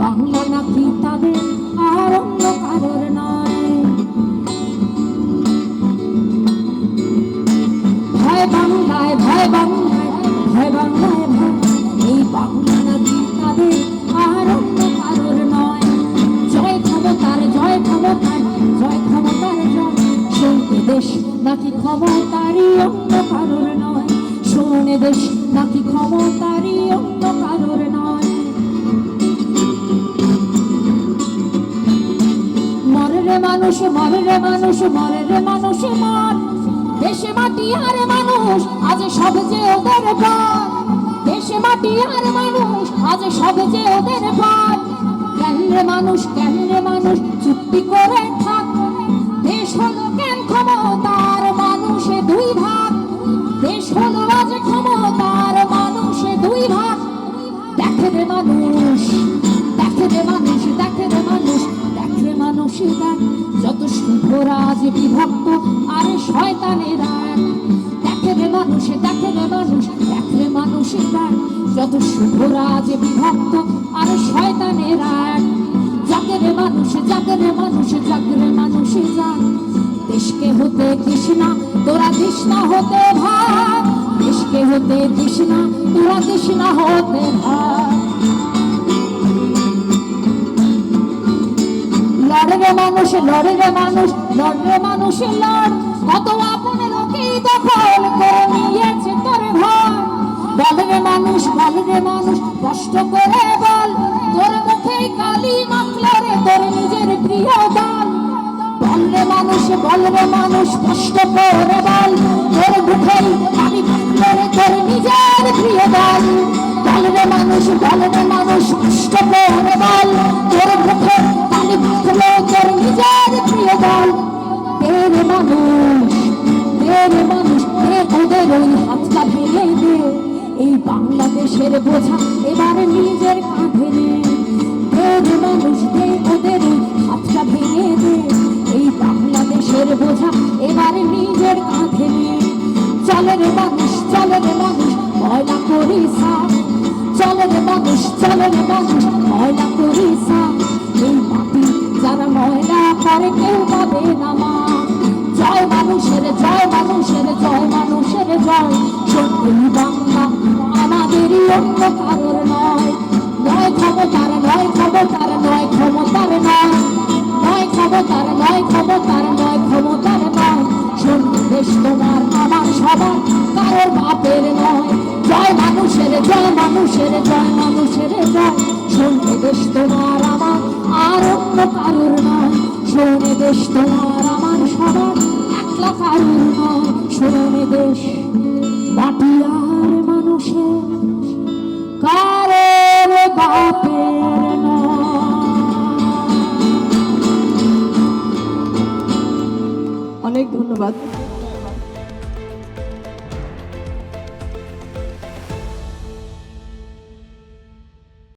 বাংলা নাকি তাদের আর অন্য কারোর নয় বাংলায়, ভয় বাংলায় ভয় বাংলায়, ভয় এই বাংলা নাকি তাদের আর অন্য কারোর নয় জয় ক্ষমতার জয় ক্ষমতার জয় ক্ষমতার জয়। দেশ নাকি ক্ষমতারই অন্য কারোর নয়। শোনে দেশ নাকি ক্ষমতারই অন্য কারোর রে মানুষ মরে রে মানুষ মরে রে মানুষ মর। দেশে মাটি আর মানুষ, আজ সব যে ওদের ঘর দেশে মাটি আর মানুষ, আজ সব যে ওদের ঘর কেন রে মানুষ, কেন রে মানুষ চুক্তি করে থাক। দেশ হলো কেন ক্ষমতার শয়তানের রে মানুষ তোরা কৃষ্ণা হতে ভাগ দেশকে লড়ে রে মানুষ লড়ে রে মানুষ লড়ে রে মানুষ লড়। কত আপন লোকেই দখল করে তোর ঘর। বল রে মানুষ, বল রে মানুষ, কষ্ট করে বল। তোর মুখে কালি মাখল রে তোর নিজের প্রিয় দল। বল রে মানুষ, বল রে মানুষ, কষ্ট করে বল। তোর মুখে কালি মাখল রে তোর নিজের প্রিয় দল। বল রে মানুষ, বল রে মানুষ, কষ্ট করে বল। এই বাংলাদেশের বোঝা এবার নিজের কাঁধে নে। তেরে মানুষ দে ওদের হাতটা ভেঙে দে। এই বাংলাদেশের বোঝা এবার নিজের কাঁধে নে। চলে রে মানুষ চলে রে মানুষ, ময়লা করি সাফ চলে রে মানুষ চলে রে মানুষ, ময়লা করি সাফ এই মাটি যারা ময়লা করে কেউ পাবে না মা। জয় মানুষের জয় মানুষের জয় মানুষের জয়। সত্যি অন্য কারোর নয়। নয় ক্ষমতার নয় ক্ষমতার নয় ক্ষমতার নয়। নয় ক্ষমতার নয় ক্ষমতার নয় ক্ষমতার নয়। সত্যি দেশ তোমার, আমার সবার, কারোর বাপের নয়। জয় মানুষের জয় মানুষের জয় মানুষের জয়। শোনে দেশ তোমার, আমার, আর অন্য কারোর নয়। শোনে দেশ তোমার, আমার সবার, একলা কারোর নয়। শোনে দেশ মানুষের